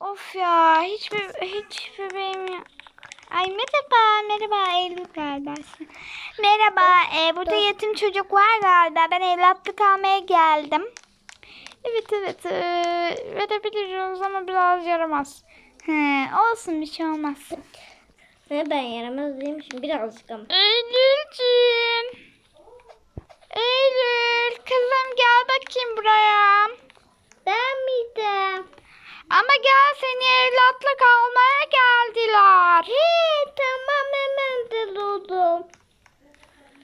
Of ya hiçbir hiç bebeğim yok. Ay merhaba merhaba Eylül galiba. Merhaba e, burada yetim çocuk var galiba. Ben evlatlık almaya geldim. Evet evet e, verebiliriz ama biraz yaramaz. He, olsun bir şey olmaz. Ne ben yaramaz değilmişim birazcık ama. Eylül'cüğüm. Eylül kızım gel bakayım buraya. Ama gel seni evlatlık almaya geldiler. He tamam hemen deli oldum.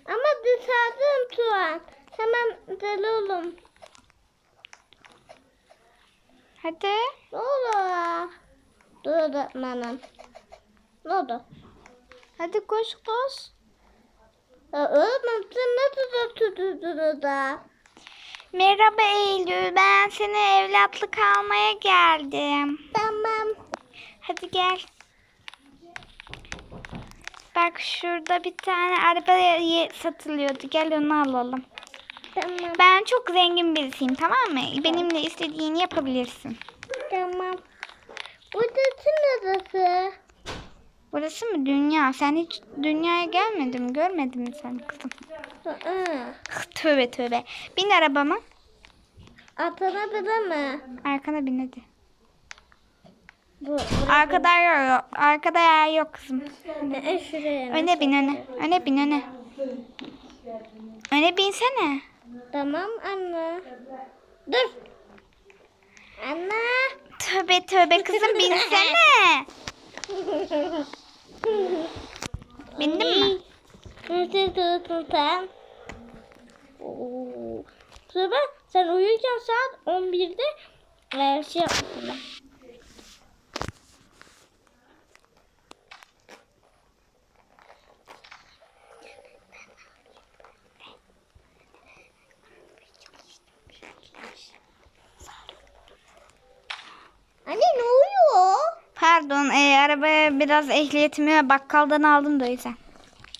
Ama dışarıdayım şu an. Hemen deli oldum. Hadi. Ne oldu? Dur öğretmenim. Ne oldu? Hadi koş koş. Ya öğretmenim sen ne tutuyorsunuz da? Merhaba Eylül. Ben seni evlatlık almaya geldim. Tamam. Hadi gel. Bak şurada bir tane araba satılıyordu. Gel onu alalım. Tamam. Ben çok zengin birisiyim tamam mı? Benimle istediğini yapabilirsin. Tamam. Burası neresi? Burası mı dünya? Sen hiç dünyaya gelmedin mi? Görmedin mi sen kızım? Tövbe tövbe. Bin arabama. Atanabilir mi? Arkana bin hadi. Bu. Arkada yer yok. Arkada yer yok kızım. Şuraya? Öne bin öne. Öne bin öne. Öne binsene. Tamam anne. Dur. Anne. Tövbe tövbe kızım binsene. Bindin mi? Nasıl tutun sen? Oo. Sonra sen uyurken saat 11'de e, şey yapmışsın. Anne ne oluyor? Pardon e, arabaya biraz ehliyetimi bakkaldan aldım da o yüzden.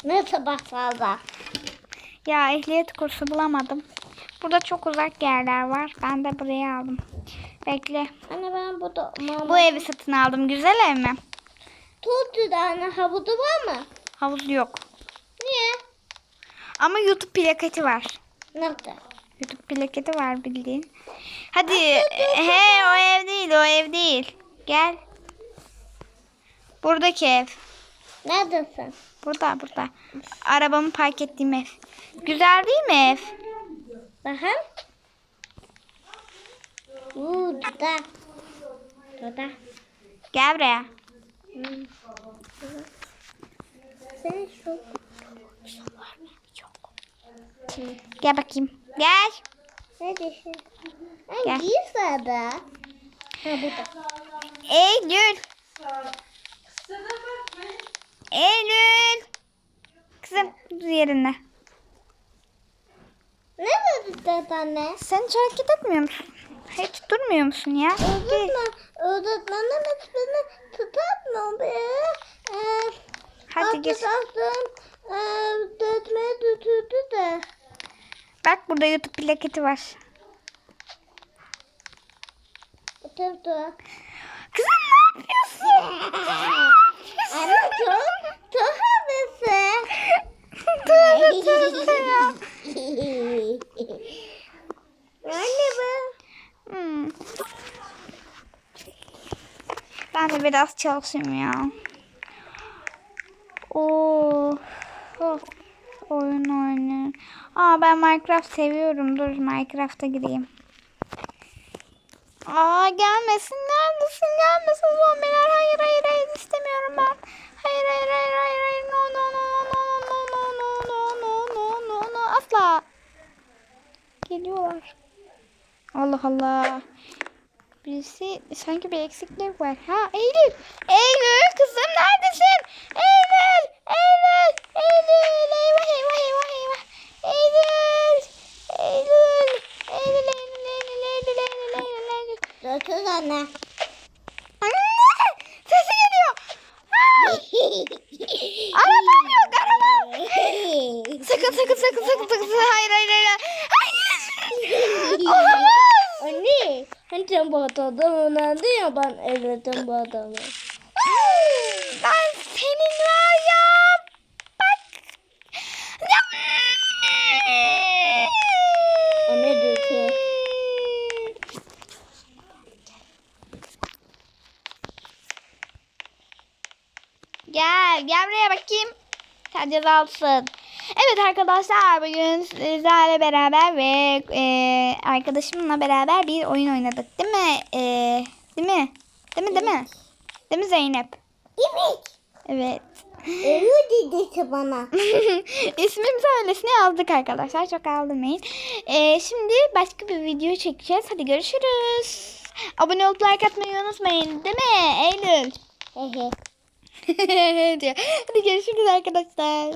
Nasıl baksalda? Ya ehliyet kursu bulamadım. Burada çok uzak yerler var. Ben de buraya aldım. Bekle. Anne ben burada mama. Bu evi satın aldım. Güzel ev mi? Tuttu da anne havuzu var mı? Havuz yok. Niye? Ama YouTube plaketi var. Nerede? YouTube plaketi var bildiğin. Hadi. He o ev değil o ev değil. Gel. Buradaki ev. Neredesin? Burada burada. Arabamı park ettiğim ev. Güzel değil mi ev? Bakın. Uuu duda. Duda. Gel buraya. Hmm. Sen şu. Gel bakayım. Gel. Neredesin? Gel. Hangi sırada? Ha burada. Eylül. Eylül. Kızım dur yerinde. Nerede dede anne? Sen hiç hareket etmiyor musun? Hiç durmuyor musun ya? Öğretmen, öğretmenim hiç beni tutamıyor be. Ee, Hadi gir. Arkadaşlarım e, dedeme götürdü de. Bak burada YouTube plaketi var. Oturdu. Kızım ne yapıyorsun? Ama çok, çok havası. tövbe tövbe ya. Anne bu. Hmm. Ben de biraz çalışayım ya. Oo. Oh. Oyun oynuyorum. Aa ben Minecraft seviyorum. Dur Minecraft'a gireyim. Aa gelmesin. Neredesin? Gelmesin zombiler. Hayır hayır hayır istemiyorum ben. Asla. Geliyorlar. Allah Allah. Birisi sanki bir eksiklik var. Ha Eylül. Eylül kızım neredesin? Eylül. Sen bu adamı oynadın ya ben evledim bu adamı. Ben senin var ya. Bak. O ne diyor? Gel, gel buraya bakayım. Sen cezalısın. Evet arkadaşlar bugün sizlerle beraber ve e, arkadaşımla beraber bir oyun oynadık değil mi? E, değil mi? Değil mi değil mi? Değil mi Zeynep? Evet. Evet. Ölü dedi bana. İsmimizi öylesine yazdık arkadaşlar. Çok aldırmayın. E, şimdi başka bir video çekeceğiz. Hadi görüşürüz. Abone olup like atmayı unutmayın. Değil mi Eylül? Hehe. diyor. Hadi görüşürüz arkadaşlar.